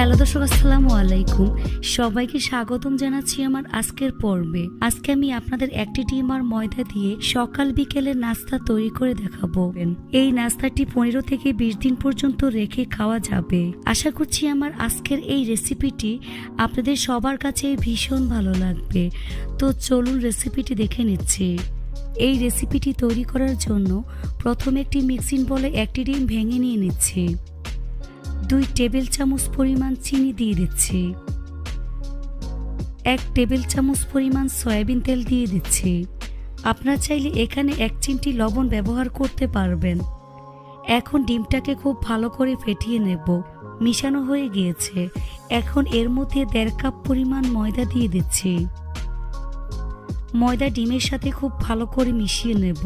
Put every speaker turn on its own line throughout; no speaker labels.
Hello দর্শক, আসসালামু আলাইকুম। সবাইকে স্বাগতম জানাচ্ছি আমার আজকের পর্বে। আজকে আমি আপনাদের একটি ডিম আর ময়দা দিয়ে সকাল বিকেলে নাস্তা তৈরি করে দেখাবো। এই নাস্তাটি পনেরো থেকে বিশ দিন পর্যন্ত রেখে খাওয়া যাবে। আশা করছি আমার আজকের এই রেসিপিটি আপনাদের সবার কাছে ভীষণ ভালো লাগবে। তো চলুন রেসিপিটি দেখে নিচ্ছি। এই রেসিপিটি তৈরি করার জন্য প্রথমে একটি মিক্সিং বলে একটি ডিম ভেঙে নিয়ে নিচ্ছি। দুই টেবিল চামচ পরিমাণ চিনি দিয়ে দিচ্ছি। এক টেবিল চামচ পরিমাণ সয়াবিন তেল দিয়ে দিচ্ছি। আপনারা চাইলে এখানে এক চিমটি লবণ ব্যবহার করতে পারবেন। এখন ডিমটাকে খুব ভালো করে ফেটিয়ে নেব। মিশানো হয়ে গিয়েছে। এখন এর মধ্যে দেড় কাপ পরিমাণ ময়দা দিয়ে দিচ্ছি। ময়দা ডিমের সাথে খুব ভালো করে মিশিয়ে নেব।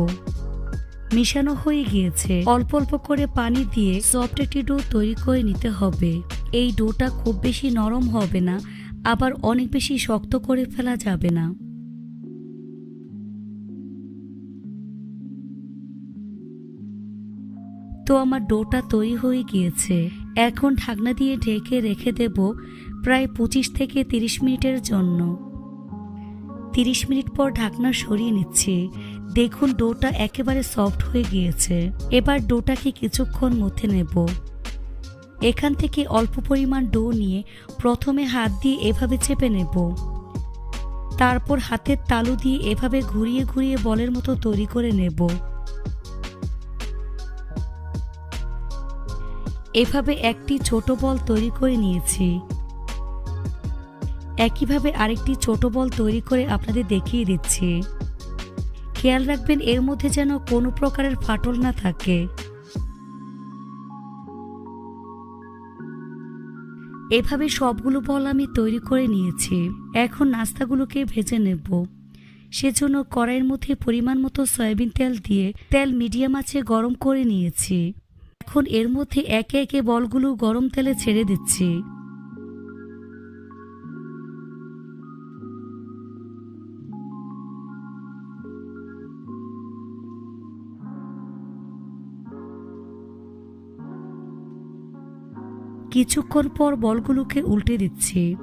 মিশানো হয়ে গিয়েছে। অল্প অল্প করে পানি দিয়ে সফট একটি ডো তৈরি করে নিতে হবে। এই ডোটা খুব বেশি নরম হবে না, আবার অনেক বেশি শক্ত করে ফেলা যাবে না। তো আমার ডোটা তৈরি হয়ে গিয়েছে। এখন ঢাকনা দিয়ে ঢেকে রেখে দেব প্রায় পঁচিশ থেকে তিরিশ মিনিটের জন্য। তিরিশ মিনিট পর ঢাকনা সরিয়ে নিচ্ছি। দেখুন ডোটা একেবারে সফট হয়ে গিয়েছে। এবার ডোটাকে কিছুক্ষণ মথে নেব। এখান থেকে অল্প পরিমাণ ডো নিয়ে প্রথমে হাত দিয়ে এভাবে চেপে নেব। তারপর হাতের তালু দিয়ে এভাবে ঘুরিয়ে ঘুরিয়ে বলের মতো তৈরি করে নেব। এভাবে একটি ছোট বল তৈরি করে নিয়েছি। একইভাবে আরেকটি ছোট বল তৈরি করে আপনাদের দেখিয়ে দিচ্ছি। খেয়াল রাখবেন, এর মধ্যে যেন কোনো প্রকারের ফাটল না থাকে। এভাবে সবগুলো বল আমি তৈরি করে নিয়েছি। এখন নাস্তাগুলোকে ভেজে নেব। সেজন্য কড়াইয়ের মধ্যে পরিমাণ মতো সয়াবিন তেল দিয়ে তেল মিডিয়াম আছে গরম করে নিয়েছি। এখন এর মধ্যে একে একে বলগুলো গরম তেলে ছেড়ে দিচ্ছি। কিছুক্ষণ পর বলগুলোকে উল্টে দিচ্ছি।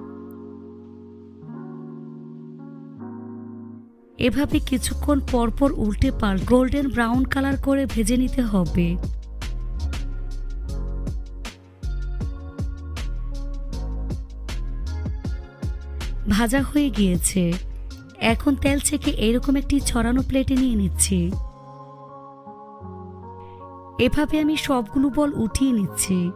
এভাবে কিছুক্ষণ পর পর উল্টে পাল গোল্ডেন ব্রাউন কালার করে ভেজে নিতে হবে। ভাজা হয়ে গিয়েছে। এখন তেল থেকে এরকম একটি ছড়ানো প্লেটে নিয়ে নিচ্ছি। এভাবে আমি সবগুলো বল উঠিয়ে নিচ্ছি।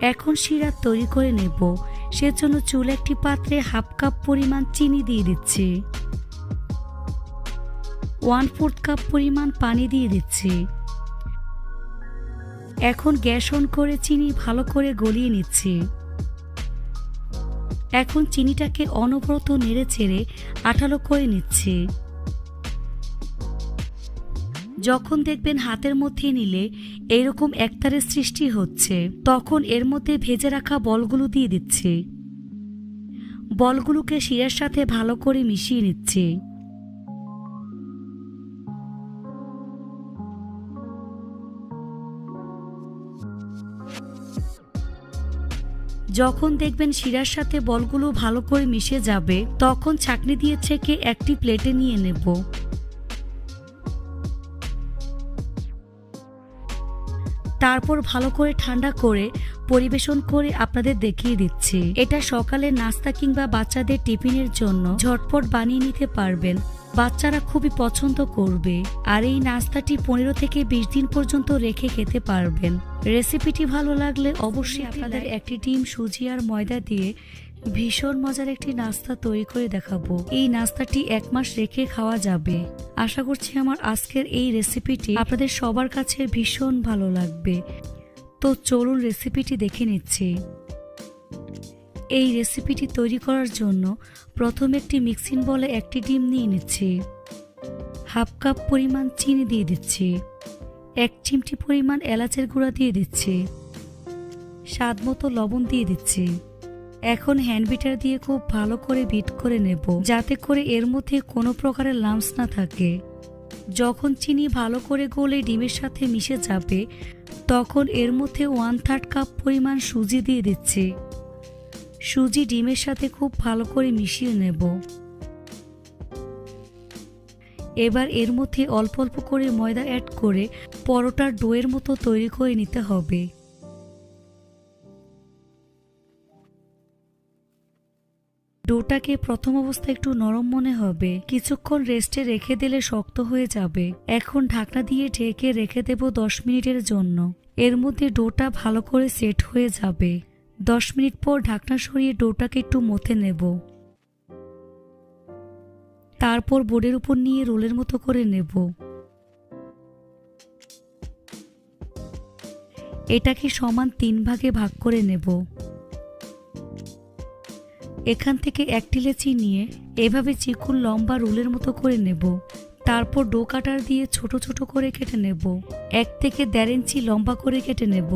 এখন শিরা তৈরি করে নেব। সেজন্য চুল একটি পাত্রে হাফ কাপ পরিমাণ চিনি দিয়ে দিচ্ছি। ওয়ান ফোর্থ কাপ পরিমাণ পানি দিয়ে দিচ্ছি। এখন গ্যাস অন করে চিনি ভালো করে গলিয়ে নিচ্ছি। এখন চিনিটাকে অনবরত নেড়ে চেড়ে আঠালো করে নিচ্ছি। যখন দেখবেন হাতের মধ্যে নিলে এরকম একতারের সৃষ্টি হচ্ছে, তখন এর মধ্যে ভেজে রাখা বলগুলো দিয়ে দিচ্ছি। বলগুলোকে শিরার সাথে ভালো করে মিশিয়ে নিচ্ছি। যখন দেখবেন শিরার সাথে বলগুলো ভালো করে মিশে যাবে, তখন ছাকনি দিয়ে ছেঁকে একটি প্লেটে নিয়ে নেব। তারপর ভালো করে ঠান্ডা করে পরিবেশন করে আপনাদের দেখিয়ে দিচ্ছি। এটা সকালে নাস্তা কিংবা বাচ্চাদের টিফিনের জন্য ঝটপট বানিয়ে নিতে পারবেন। বাচ্চারা খুবই পছন্দ করবে। আর এই নাস্তাটি পনেরো থেকে বিশ দিন পর্যন্ত রেখে খেতে পারবেন। রেসিপিটি ভালো লাগলে অবশ্যই আপনাদের একটি ডিম সুজি আর ময়দা দিয়ে ভীষণ মজার একটি নাস্তা তৈরি করে দেখাবো। এই নাস্তাটি এক মাস রেখে খাওয়া যাবে। আশা করছি আমার আজকের এই রেসিপিটি আপনাদের সবার কাছে ভীষণ ভালো লাগবে। তো চলুন রেসিপিটি দেখে নিচ্ছি। এই রেসিপিটি তৈরি করার জন্য প্রথমে একটি মিক্সিং বলে একটি ডিম নিয়ে নিচ্ছি। হাফ কাপ পরিমাণ চিনি দিয়ে দিচ্ছি। এক চিমটি পরিমাণ এলাচের গুঁড়া দিয়ে দিচ্ছি। স্বাদ মতো লবণ দিয়ে দিচ্ছি। এখন হ্যান্ড বিটার দিয়ে খুব ভালো করে বিট করে নেব, যাতে করে এর মধ্যে কোনো প্রকারের লাম্পস না থাকে। যখন চিনি ভালো করে গলে ডিমের সাথে মিশে যাবে, তখন এর মধ্যে ওয়ান থার্ড কাপ পরিমাণ সুজি দিয়ে দিচ্ছি। সুজি ডিমের সাথে খুব ভালো করে মিশিয়ে নেব। এবার এর মধ্যে অল্প অল্প করে ময়দা অ্যাড করে পরোটার ডোয়ের মতো তৈরি করে নিতে হবে। ডোটাকে প্রথম অবস্থায় একটু নরম মনে হবে। কিছুক্ষণ রেস্টে রেখে দিলে শক্ত হয়ে যাবে। এখন ঢাকনা দিয়ে ঢেকে রেখে দেব দশ মিনিটের জন্য। এর মধ্যে ডোটা ভালো করে সেট হয়ে যাবে। দশ মিনিট পর ঢাকনা সরিয়ে ডোটাকে একটু মথে নেব। তারপর বোর্ডের উপর নিয়ে রোলের মতো করে নেব। এটাকে সমান তিন ভাগে ভাগ করে নেব। এখান থেকে একটি লেচি নিয়ে এভাবে চিকুন লম্বা রোলের মতো করে নেব। তারপর ডো কাটার দিয়ে ছোট ছোট করে কেটে নেব। এক থেকে দেড় ইঞ্চি লম্বা করে কেটে নেব।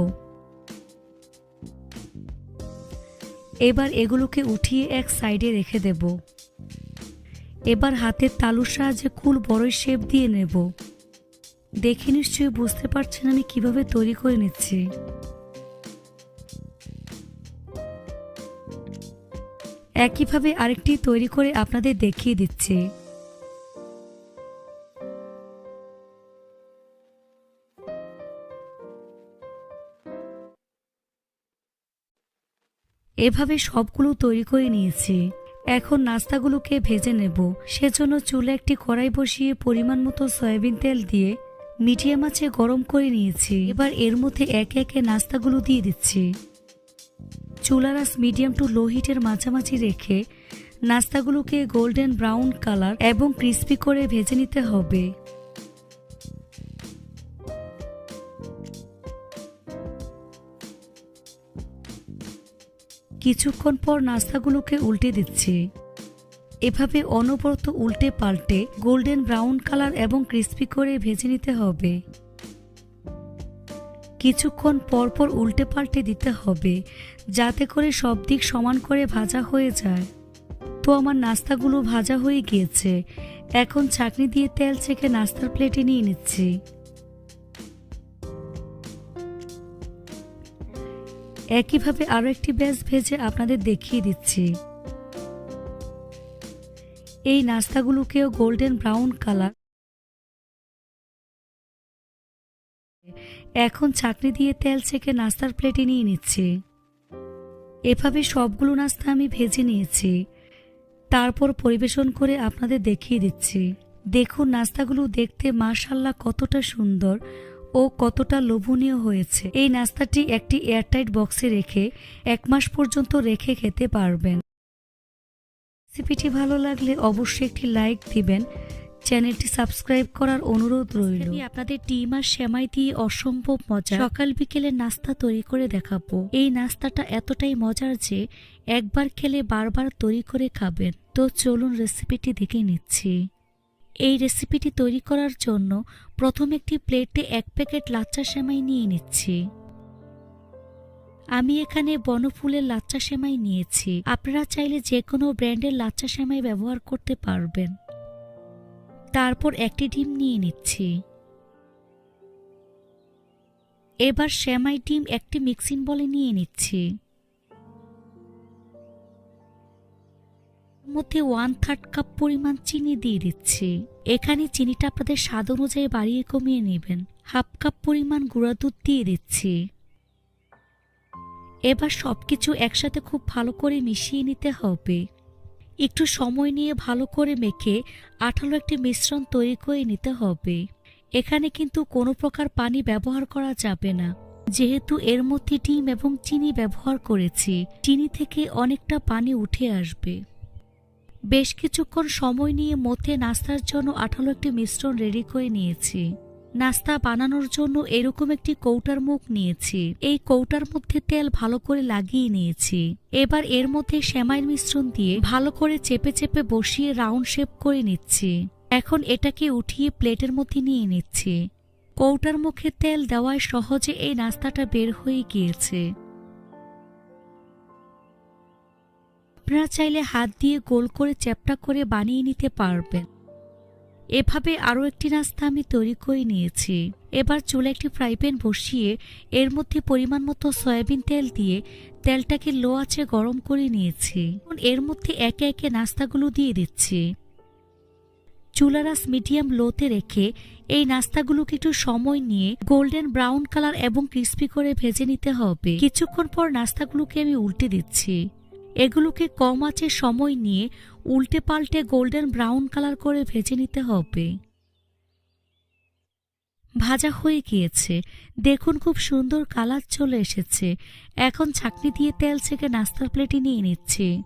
এবার এগুলোকে উঠিয়ে এক সাইডে রেখে দেব। এবার হাতের তালুর সাহায্যে কুল বড়ই শেপ দিয়ে নেব। দেখে নিশ্চয়ই বুঝতে পারছেন আমি কীভাবে তৈরি করে নিচ্ছি। একইভাবে আরেকটি তৈরি করে আপনাদের দেখিয়ে দিচ্ছি। এভাবে সবগুলো তৈরি করে নিয়েছি। এখন নাস্তাগুলোকে ভেজে নেব। সেজন্য চুলে একটি কড়াই বসিয়ে পরিমাণ মতো সয়াবিন তেল দিয়ে মিডিয়াম আছে গরম করে নিয়েছি। এবার এর মধ্যে একে একে নাস্তাগুলো দিয়ে দিচ্ছি। চুলারাস মিডিয়াম টু লো হিটের মাঝামাঝি রেখে নাস্তাগুলোকে গোল্ডেন ব্রাউন কালার এবং ক্রিস্পি করে ভেজে নিতে হবে। কিছুক্ষণ পর নাস্তাগুলোকে উল্টে দিচ্ছি। এভাবে অনবরত উল্টে পাল্টে গোল্ডেন ব্রাউন কালার এবং ক্রিস্পি করে ভেজে নিতে হবে। কিছুক্ষণ পরপর উল্টে পাল্টে দিতে হবে, যাতে করে সব দিক সমান করে ভাজা হয়ে যায়। তো আমার নাস্তাগুলো ভাজা হয়ে গিয়েছে। এখন চাকনি দিয়ে তেল ছেঁকে নাস্তার প্লেটে নিয়ে নিচ্ছি। একইভাবে আরও একটি ব্যাস ভেজে আপনাদের দেখিয়ে দিচ্ছি। এই নাস্তাগুলোকেও গোল্ডেন ব্রাউন কালার এখন চাকনি দিয়ে তেল ছেঁকে নাস্তার প্লেটে নিয়ে নিচ্ছে। এভাবে সবগুলো নাস্তা আমি ভেজে নিয়েছি। তারপর পরিবেশন করে আপনাদের দেখিয়ে দিচ্ছি। দেখুন, নাস্তাগুলো দেখতে মাশাল্লাহ কতটা সুন্দর ও কতটা লোভনীয় হয়েছে। এই নাস্তাটি একটি এয়ারটাইট বক্সে রেখে এক মাস পর্যন্ত রেখে খেতে পারবেন। রেসিপিটি ভালো লাগলে অবশ্যই একটি লাইক দিবেন। চ্যানেলটি সাবস্ক্রাইব করার অনুরোধ রইল। আমি আপনাদের ডিম আর সেমাই দিয়ে অসম্ভব মজা। সকাল বিকেলে নাস্তা তৈরি করে দেখাবো। এই নাস্তাটা এতটাই মজার যে একবার খেলে বারবার তৈরি করে খাবেন। তো চলুন রেসিপিটি দেখে নিচ্ছি। এই রেসিপিটি তৈরি করার জন্য প্রথম একটি প্লেটে এক প্যাকেট লাচ্চা সেমাই নিয়ে নিচ্ছি। আমি এখানে বনফুলের লাচ্চা সেমাই নিয়েছি। আপনারা চাইলে যে কোনো ব্র্যান্ডের লাচ্চা সেমাই ব্যবহার করতে পারবেন। তারপর একটি ডিম নিয়ে নিচ্ছি। এবার শ্যামাই ডিম একটি মিক্সিং বলে নিয়ে নিচ্ছি। মধ্যে ওয়ান থার্ড কাপ পরিমাণ চিনি দিয়ে দিচ্ছি। এখানে চিনিটা আপনাদের স্বাদ অনুযায়ী বাড়িয়ে কমিয়ে নেবেন। হাফ কাপ পরিমাণ গুঁড়া দুধ দিয়ে দিচ্ছি। এবার সবকিছু একসাথে খুব ভালো করে মিশিয়ে নিতে হবে। একটু সময় নিয়ে ভালো করে মেখে আঠালো একটি মিশ্রণ তৈরি করে নিতে হবে। এখানে কিন্তু কোনো প্রকার পানি ব্যবহার করা যাবে না। যেহেতু এর মধ্যে ডিম এবং চিনি ব্যবহার করেছি, চিনি থেকে অনেকটা পানি উঠে আসবে। বেশ কিছুক্ষণ সময় নিয়ে মধ্যে নাস্তার জন্য আঠালো একটি মিশ্রণ রেডি করে নিয়েছি। নাস্তা বানানোর জন্য এরকম একটি কৌটার মুখ নিয়েছি। এই কৌটার মধ্যে তেল ভালো করে লাগিয়ে নিয়েছি। এবার এর মধ্যে সেমাইয়ের মিশ্রণ দিয়ে ভালো করে চেপে চেপে বসিয়ে রাউন্ড শেপ করে নিচ্ছি। এখন এটাকে উঠিয়ে প্লেটের মধ্যে নিয়ে নিচ্ছি। কৌটার মুখে তেল দেওয়ায় সহজে এই নাস্তাটা বের হয়ে গিয়েছে। আপনারা চাইলে হাত দিয়ে গোল করে চ্যাপটা করে বানিয়ে নিতে পারবেন। এভাবে আরও একটি নাস্তা আমি তৈরি করে নিয়েছি। এবার চুলে একটি ফ্রাই প্যান বসিয়ে এর মধ্যে পরিমাণ মতো সয়াবিন তেল দিয়ে তেলটাকে লো আঁচে গরম করে নিয়েছি। এর মধ্যে একে একে নাস্তাগুলো দিয়ে দিচ্ছি। চুলারাস মিডিয়াম লোতে রেখে এই নাস্তাগুলোকে একটু সময় নিয়ে গোল্ডেন ব্রাউন কালার এবং ক্রিস্পি করে ভেজে নিতে হবে। কিছুক্ষণ পর নাস্তাগুলোকে আমি উল্টে দিচ্ছি। এগুলোকে কম আঁচে সময় নিয়ে উল্টে পাল্টে গোল্ডেন ব্রাউন কালার করে ভেজে নিতে হবে। ভাজা হয়ে গিয়েছে। দেখুন খুব সুন্দর কালার চলে এসেছে। এখন ছাকনি দিয়ে তেল ছেঁকে নাস্তার প্লেটে নিয়ে নিচ্ছি।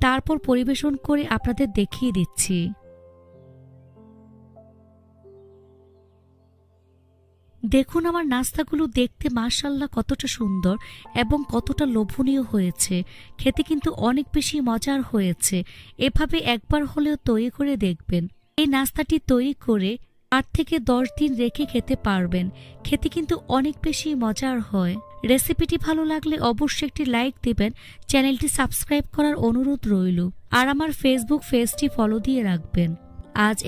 তারপর পরিবেশন করে আপনাদের দেখিয়ে দিচ্ছি। দেখুন আমার নাস্তাগুলো দেখতে মার্শাল্লাহ কতটা সুন্দর এবং কতটা লোভনীয় হয়েছে। খেতে কিন্তু অনেক বেশি মজার হয়েছে। এভাবে একবার হলেও তৈরি করে দেখবেন। এই নাস্তাটি তৈরি করে আট থেকে দশ দিন রেখে খেতে পারবেন। খেতে কিন্তু অনেক বেশি মজার হয়। রেসিপিটি ভালো লাগলে অবশ্যই একটি লাইক দিবেন। চ্যানেলটি সাবস্ক্রাইব করার অনুরোধ রইল। আর আমার ফেসবুক পেজটি ফলো দিয়ে রাখবেন। আজ